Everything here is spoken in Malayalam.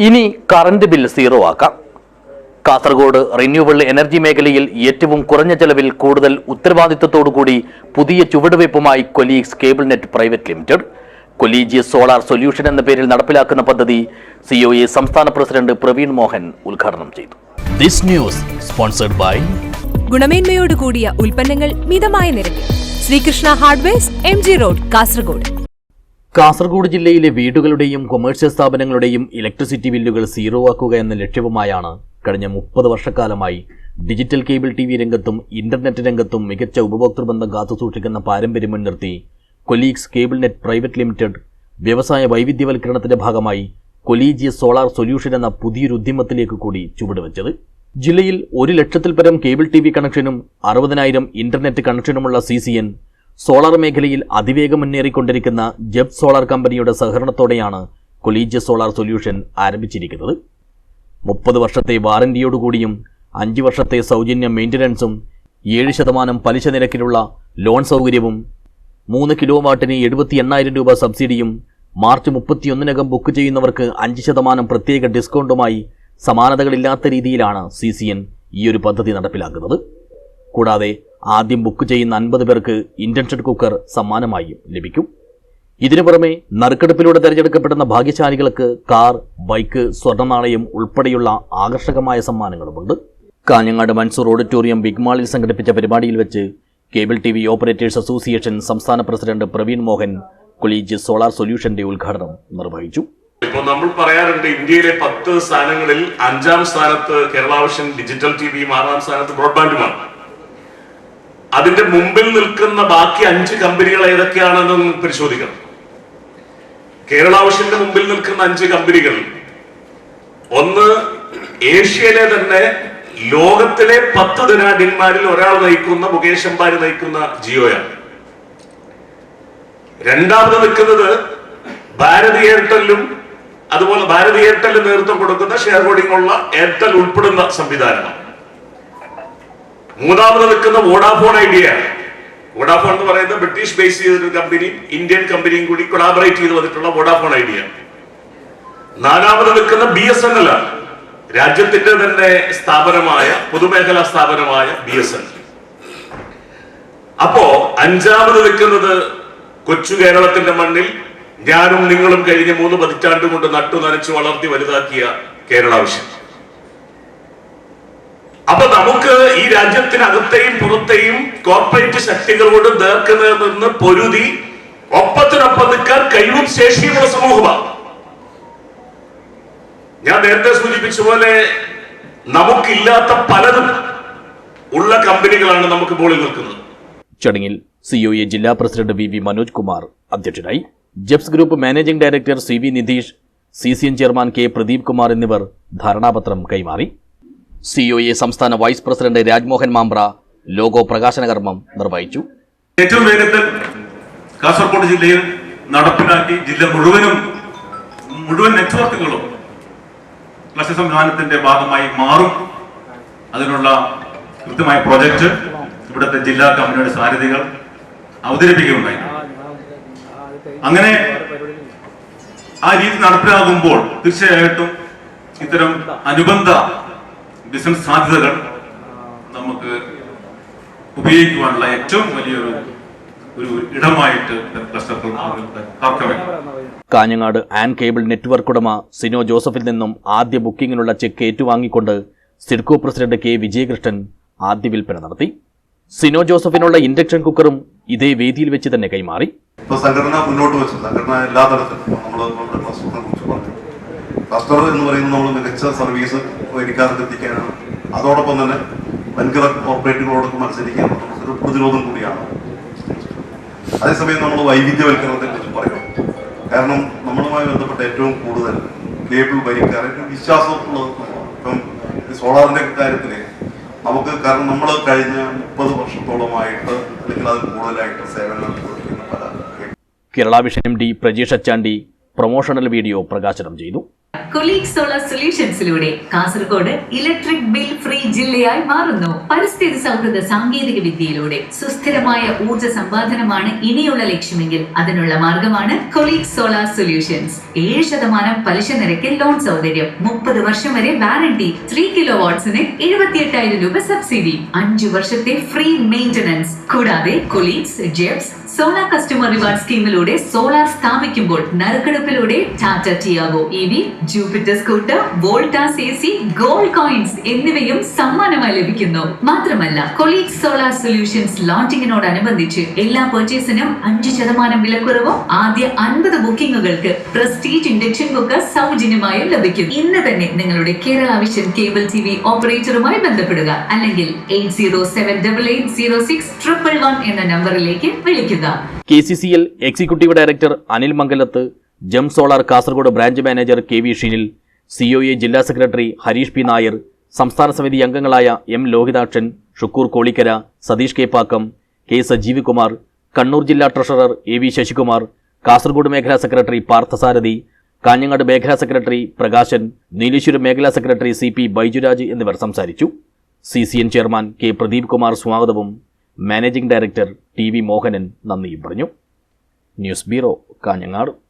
ഇനി കറന്റ് ബിൽ സീറോ ആക്കാം. കാസർഗോഡ് റിന്യൂവബിൾ എനർജി മേഖലയിൽ ഏറ്റവും കുറഞ്ഞ ചെലവിൽ കൂടുതൽ ഉത്തരവാദിത്തത്തോടുകൂടി പുതിയ ചുവടുവയ്പുമായി colleagues cable net private limited colleagues solar solution എന്ന പേരിൽ നടപ്പിലാക്കുന്ന പദ്ധതി സിഒഎ സംസ്ഥാന പ്രസിഡന്റ് പ്രവീൺ മോഹൻ ഉദ്ഘാടനം ചെയ്തു. ദിസ് ന്യൂസ് സ്പോൺസർഡ് ബൈ ഗുണമേന്മയോട് കൂടിയ ഉൽപ്പന്നങ്ങൾ മിതമായ നിരക്കിൽ. Srikrishna hardware M G road Kasaragod. Kasaragod ജില്ലയിലെ വീടുകളുടെയും കൊമേഴ്സ്യൽ സ്ഥാപനങ്ങളുടെയും ഇലക്ട്രിസിറ്റി ബില്ലുകൾ സീറോ ആക്കുക എന്ന ലക്ഷ്യവുമായാണ് കഴിഞ്ഞ മുപ്പത് വർഷക്കാലമായി ഡിജിറ്റൽ കേബിൾ ടി വി രംഗത്തും ഇന്റർനെറ്റ് രംഗത്തും മികച്ച ഉപഭോക്തൃ ബന്ധം കാത്തുസൂക്ഷിക്കുന്ന പാരമ്പര്യം മുൻനിർത്തി colleagues cable net private limited വ്യവസായ വൈവിധ്യവൽക്കരണത്തിന്റെ ഭാഗമായി കൊലീജിയ സോളാർ സൊല്യൂഷൻ എന്ന പുതിയൊരു ഉദ്യമത്തിലേക്ക് കൂടി ചുവടുവെച്ചത്. ജില്ലയിൽ ഒരു ലക്ഷത്തിൽ പരം കേബിൾ ടി വി കണക്ഷനും അറുപതിനായിരം ഇന്റർനെറ്റ് കണക്ഷനുമുള്ള സി സി എൻ സോളാർ മേഖലയിൽ അതിവേഗം മുന്നേറിക്കൊണ്ടിരിക്കുന്ന ജെബ് സോളാർ കമ്പനിയുടെ സഹകരണത്തോടെയാണ് കൊലീജിയ സോളാർ സൊല്യൂഷൻ ആരംഭിച്ചിരിക്കുന്നത്. മുപ്പത് വർഷത്തെ വാറന്റിയോടുകൂടിയും അഞ്ച് വർഷത്തെ സൗജന്യ മെയിന്റനൻസും ഏഴ് ശതമാനം പലിശ നിരക്കിലുള്ള ലോൺ സൗകര്യവും മൂന്ന് കിലോ വാട്ടിന് എഴുപത്തി എണ്ണായിരം രൂപ സബ്സിഡിയും മാർച്ച് മുപ്പത്തിയൊന്നിനകം ബുക്ക് ചെയ്യുന്നവർക്ക് അഞ്ച് ശതമാനം പ്രത്യേക ഡിസ്കൗണ്ടുമായി സമാനതകളില്ലാത്ത രീതിയിലാണ് സി സി എൻ ഈ ഒരു പദ്ധതി നടപ്പിലാക്കുന്നത്. കൂടാതെ ആദ്യം ബുക്ക് ചെയ്യുന്ന അൻപത് പേർക്ക് ഇൻഡക്ഷൻ കുക്കർ സമ്മാനമായും ലഭിക്കും. ഇതിനു പുറമെ നറുക്കെടുപ്പിലൂടെ തിരഞ്ഞെടുക്കപ്പെടുന്ന ഭാഗ്യശാലികൾക്ക് കാർ ബൈക്ക് സ്വർണനാണയം ഉൾപ്പെടെയുള്ള ആകർഷകമായ സമ്മാനങ്ങളുമുണ്ട്. കാഞ്ഞങ്ങാട് മൻസൂർ ഓഡിറ്റോറിയം ബിഗ് മാളിൽ സംഘടിപ്പിച്ച പരിപാടിയിൽ വെച്ച് cable T V operators association സംസ്ഥാന president Praveen Mohan colleague solar സൊല്യൂഷന്റെ ഉദ്ഘാടനം നിർവഹിച്ചു. ഇപ്പൊ നമ്മൾ പറയാറുണ്ട് ഇന്ത്യയിലെ പത്ത് സ്ഥാനങ്ങളിൽ അഞ്ചാം സ്ഥാനത്ത് കേരള വിഷൻ ഡിജിറ്റൽ ടി വിയും ആറാം സ്ഥാനത്ത് ബ്രോഡ്ബാൻഡുമാണ്. അതിന്റെ മുമ്പിൽ നിൽക്കുന്ന ബാക്കി അഞ്ച് കമ്പനികൾ ഏതൊക്കെയാണെന്ന് പരിശോധിക്കണം. കേരള ഓഷ്യന്റെ മുമ്പിൽ നിൽക്കുന്ന അഞ്ച് കമ്പനികൾ. ഒന്ന് ഏഷ്യയിലെ തന്നെ ലോകത്തിലെ പത്ത് ധനാഢ്യന്മാരിൽ ഒരാൾ നയിക്കുന്ന മുകേഷ് അംബാനി നയിക്കുന്ന ജിയോയാണ്. രണ്ടാമത് നിൽക്കുന്നത് ഭാരതി എയർടെല്ലും അതുപോലെ ഭാരതി എയർടെൽ നേതൃത്വം കൊടുക്കുന്ന ഷെയർ ഹോൾഡിംഗ് ഉള്ള എയർടെൽ ഉൾപ്പെടുന്ന സംവിധാനമാണ്. മൂന്നാമത് നിൽക്കുന്ന വോഡാഫോൺ ഐഡിയ. വോഡാഫോൺ എന്ന് പറയുന്നത് ബ്രിട്ടീഷ് ബേസ് ചെയ്തൊരു കമ്പനി ഇന്ത്യൻ കമ്പനിയും കൂടി കൊളാബറേറ്റ് ചെയ്ത് വന്നിട്ടുള്ള വോഡാഫോൺ ഐഡിയ. നാലാമത് നിൽക്കുന്ന ബി എസ് എൻ എൽ ആണ് രാജ്യത്തിന്റെ തന്നെ സ്ഥാപനമായ പൊതുമേഖലാ സ്ഥാപനമായ ബി എസ് എൻ അപ്പോ അഞ്ചാമത് നിൽക്കുന്നത് കൊച്ചു കേരളത്തിന്റെ മണ്ണിൽ ഞാനും നിങ്ങളും കഴിഞ്ഞ മൂന്ന് പതിറ്റാണ്ട് കൊണ്ട് നട്ടു നനച്ചു വളർത്തി വലുതാക്കിയ കേരള വിഷൻ അപ്പൊ നമുക്ക് ഈ രാജ്യത്തിനകത്തെയും പുറത്തെയും കോർപ്പറേറ്റ് ശക്തികളോട് നേർക്കുന്നതിൽ നിന്ന് പൊരുതി ഒപ്പത്തിനൊപ്പം നിൽക്കാൻ കഴിവും ശേഷിയുമുള്ള സമൂഹമാണ്. ഞാൻ നേരത്തെ സൂചിപ്പിച്ച പോലെ നമുക്കില്ലാത്ത പലതും ഉള്ള കമ്പനികളാണ് നമുക്ക് ബോളിൽ നിൽക്കുന്നത്. ചടങ്ങിൽ സിഒഇ ജില്ലാ president V V Manoj Kumar അധ്യക്ഷനായി. ജെപ്സ് group managing director C V Nitheesh C C N chairman K Pradeep Kumar എന്നിവർ ധാരണാപത്രം കൈമാറി. സിഒഎ സംസ്ഥാന vice president Rajmohan Mambra logo പ്രകാശന കർമ്മം നിർവഹിച്ചു. ഏറ്റവും വേഗത്തിൽ കാസർഗോഡ് ജില്ലയിൽ നടപ്പിലാക്കി ജില്ല മുഴുവനും മുഴുവൻ നെറ്റ്വർക്കുകളും ക്ലസ്റ്റർ സംവിധാനത്തിന്റെ ഭാഗമായി മാറും. അതിനുള്ള കൃത്യമായ പ്രൊജക്ട് ഇവിടുത്തെ ജില്ലാ കമ്പനിയുടെ സാരഥികൾ അവതരിപ്പിക്കുകയുണ്ടായി. അങ്ങനെ ആ രീതി നടപ്പിലാകുമ്പോൾ തീർച്ചയായിട്ടും ഇത്തരം അനുബന്ധ ബിസിനസ് സാധ്യതകൾ നമുക്ക് ഉപയോഗിക്കുവാനുള്ള ഏറ്റവും വലിയൊരു ഒരു ഇടമായിട്ട് കാഞ്ഞങ്ങാട് ആൻ കേബിൾ നെറ്റ്വർക്ക് ഉടമ സിനോ ജോസഫിൽ നിന്നും ആദ്യ ബുക്കിങ്ങിനുള്ള ചെക്ക് ഏറ്റുവാങ്ങിക്കൊണ്ട് സിഡ്കോ പ്രസിഡന്റ് കെ വിജയകൃഷ്ണൻ ആദ്യ വിൽപ്പന നടത്തി. സിനോ ജോസഫിനുള്ള ഇൻഡക്ഷൻ കുക്കറും ഇതേ വേദിയിൽ വെച്ച് തന്നെ കൈമാറി. ഇപ്പൊ സംഘടന മുന്നോട്ട് വെച്ചു. സംഘടന എല്ലാ തരത്തിലും നമ്മൾ നമ്മുടെ ക്ലസ്റ്ററിനെ കുറിച്ച് പറഞ്ഞു ക്ലസ്റ്റർ എന്ന് പറയുന്നത് നമ്മൾ മികച്ച സർവീസ് വരിക്കാർക്ക് എത്തിക്കാനാണ്. അതോടൊപ്പം തന്നെ വൻകിട കോർപ്പറേറ്റുകളോടൊക്കെ മത്സരിക്കാൻ ഒരു പ്രതിരോധം കൂടിയാണ്. അതേസമയം നമ്മൾ വൈവിധ്യവൽക്കരണത്തെ കുറിച്ച് പറയണം. കാരണം നമ്മളുമായി ബന്ധപ്പെട്ട ഏറ്റവും കൂടുതൽ കേബിൾ വരിക്കാർ ഏറ്റവും വിശ്വാസമുള്ളത്. ഇപ്പം സോളാറിന്റെ കാര്യത്തിൽ നമുക്ക് കാരണം നമ്മൾ കഴിഞ്ഞ മുപ്പത് വർഷത്തോളമായിട്ട് അല്ലെങ്കിൽ അത് കൂടുതലായിട്ട് സേവനം കൊടുക്കുന്ന പല കേരള വിഷയം D Prajeesh Achandi promotional video പ്രകാശനം ചെയ്തു. കൊലീഗ് സോളാർ സൊല്യൂഷൻസിലൂടെ കാസർഗോഡ് ഇലക്ട്രിക് ബിൽ ഫ്രീ ജില്ലയായി മാറുന്നു. പരിസ്ഥിതി സൗഹൃദ സാങ്കേതിക വിദ്യയിലൂടെ സുസ്ഥിരമായ ഊർജ സമ്പാദനമാണ് ഇനിയുള്ള ലക്ഷ്യമെങ്കിൽ അതിനുള്ള മാർഗമാണ് കൊലീഗ് സോളാർ സൊല്യൂഷൻസ് ഏഴ് ശതമാനം പലിശ നിരക്കിൽ ലോൺ സൗകര്യം. മുപ്പത് വർഷം വരെ വാറണ്ടി. ത്രീ കിലോ വാട്ട്സിന് എഴുപത്തിയെട്ടായിരം രൂപ സബ്സിഡി അഞ്ചു വർഷത്തെ ഫ്രീ മെയിന്റനൻസ് കൂടാതെ കൊലീഗ്സ് ജെബ്സ് സോളാർ കസ്റ്റമർ റിവാർഡ് സ്കീമിലൂടെ സോളാർ സ്ഥാപിക്കുമ്പോൾ നറുക്കെടുപ്പിലൂടെ Tata Tiago E V Jupiter scooter Voltas A C gold coins എന്നിവയും സമ്മാനമായി ലഭിക്കുന്നു. മാത്രമല്ല കൊളീഗ് സോളാർ സൊല്യൂഷൻസ് ലോഞ്ചിങ്ങിനോടനുബന്ധിച്ച് എല്ലാ പർച്ചേസിനും അഞ്ച് ശതമാനം വിലക്കുറവും ആദ്യ അൻപത് ബുക്കിംഗുകൾക്ക് പ്രസ്റ്റീജ് ഇൻഡക്ഷൻ കുക്കർ സൗജന്യമായും ലഭിക്കും. ഇന്ന് തന്നെ നിങ്ങളുടെ Kerala vision cable T V ഓപ്പറേറ്ററുമായി ബന്ധപ്പെടുക. അല്ലെങ്കിൽ eight zero seven double eight zero six triple one എന്ന നമ്പറിലേക്ക് വിളിക്കുക. K C C L executive director Anil Mangalath Jem solar Kasaragod branch manager K V Shinil C O A ജില്ലാ സെക്രട്ടറി ഹരീഷ് പി നായർ സംസ്ഥാന സമിതി അംഗങ്ങളായ M Lohithakshan Shukkur Kolikkara Satheesh K Pakkam K Sajeevikumar Kannur ജില്ലാ treasurer A V Sasikumar Kasaragod മേഖലാ സെക്രട്ടറി പാർത്ഥസാരഥി കാഞ്ഞങ്ങാട് മേഖലാ സെക്രട്ടറി പ്രകാശൻ നീലേശ്വരം മേഖലാ സെക്രട്ടറി സി പി ബൈജുരാജ് എന്നിവർ സംസാരിച്ചു. C C N chairman K Pradeep Kumar സ്വാഗതവും managing director T V Mohanan നന്ദിയും പറഞ്ഞു. News bureau Kanhangad.